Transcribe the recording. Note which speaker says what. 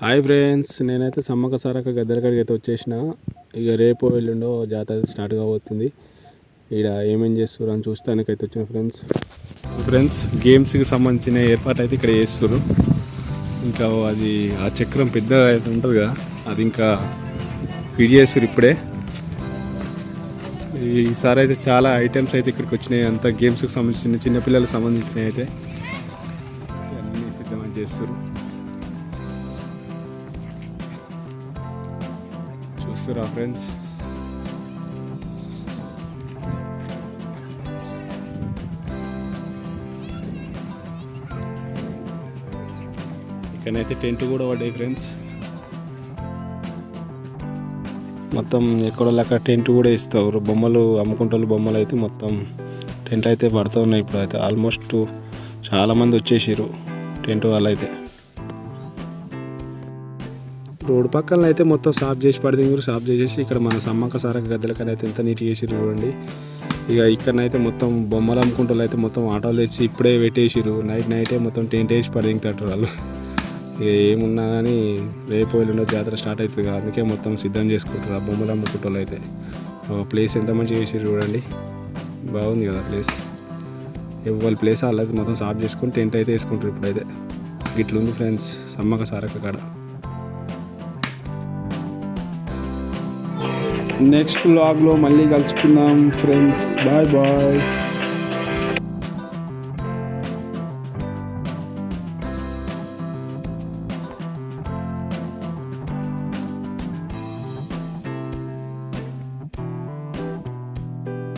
Speaker 1: Hi friends నేనైతే సమ్మక్క సారక్క గద్దెల కాడికి అయితే వచ్చేసిన. ఇక రేపు ఎల్లుండో జాతర స్టార్ట్ కాబోతుంది. ఇక్కడ ఏమేం చేస్తారు అని చూస్తానికి అయితే వచ్చిన ఫ్రెండ్స్. ఫ్రెండ్స్ గేమ్స్కి సంబంధించిన ఏర్పాటు అయితే ఇక్కడ చేస్తారు ఇంకా అది ఆ చక్రం పెద్దగా అయితే ఉంటుంది కదా అది ఇంకా ఫిడ్ చేస్తారు ఇప్పుడే. ఈసారి అయితే చాలా ఐటమ్స్ అయితే ఇక్కడికి వచ్చినాయి. అంతా గేమ్స్కి సంబంధించిన చిన్నపిల్లలకు సంబంధించినవి అయితే. అన్నీ సిద్ధమని చేస్తారు చూస్తారా ఫ్రెండ్స్ ఇక్కడైతే టెంట్ కూడా పడ్డాయి ఫ్రెండ్స్ మొత్తం ఎక్కడో లెక్క టెంట్ కూడా ఇస్తారు. బొమ్మలు అమ్ముకుంటారు బొమ్మలు అయితే మొత్తం టెంట్ అయితే పడుతూ ఉన్నాయి ఇప్పుడు అయితే ఆల్మోస్ట్ చాలామంది వచ్చేసారు టెంట్ వాళ్ళు అయితే రోడ్డు పక్కన అయితే మొత్తం సాఫ్ చేసి పడితే సాఫ్ చేసేసి ఇక్కడ మన సమ్మక్క సారక గద్దెలకని అయితే ఎంత నీట్ చేసిరు చూడండి. ఇక ఇక్కడనైతే మొత్తం బొమ్మలు అమ్ముకుంటారు అయితే మొత్తం ఆటోలు తెచ్చి ఇప్పుడే పెట్టేసిరు నైట్ నైటే మొత్తం టెంట్ వేసి పడింతారు వాళ్ళు. ఇక ఏమున్నా కానీ రేపు ఎల్లుండో జాతర స్టార్ట్ అవుతుంది కదా అందుకే మొత్తం సిద్ధం చేసుకుంటారు ఆ బొమ్మలు అమ్ముకుంటారు అయితే. ప్లేస్ ఎంత మంచిగా చేసిరు చూడండి. బాగుంది కదా ప్లేస్. ఎవరి ప్లేస్ వాళ్ళైతే మొత్తం సాఫ్ చేసుకొని టెంట్ అయితే వేసుకుంటారు ఇప్పుడైతే. ఇట్లుంది ఫ్రెండ్స్ సమ్మక్క సారక్క కాడ. నెక్స్ట్ బ్లాగ్లో మళ్ళీ కలుసుకుందాం ఫ్రెండ్స్ బాయ్ బాయ్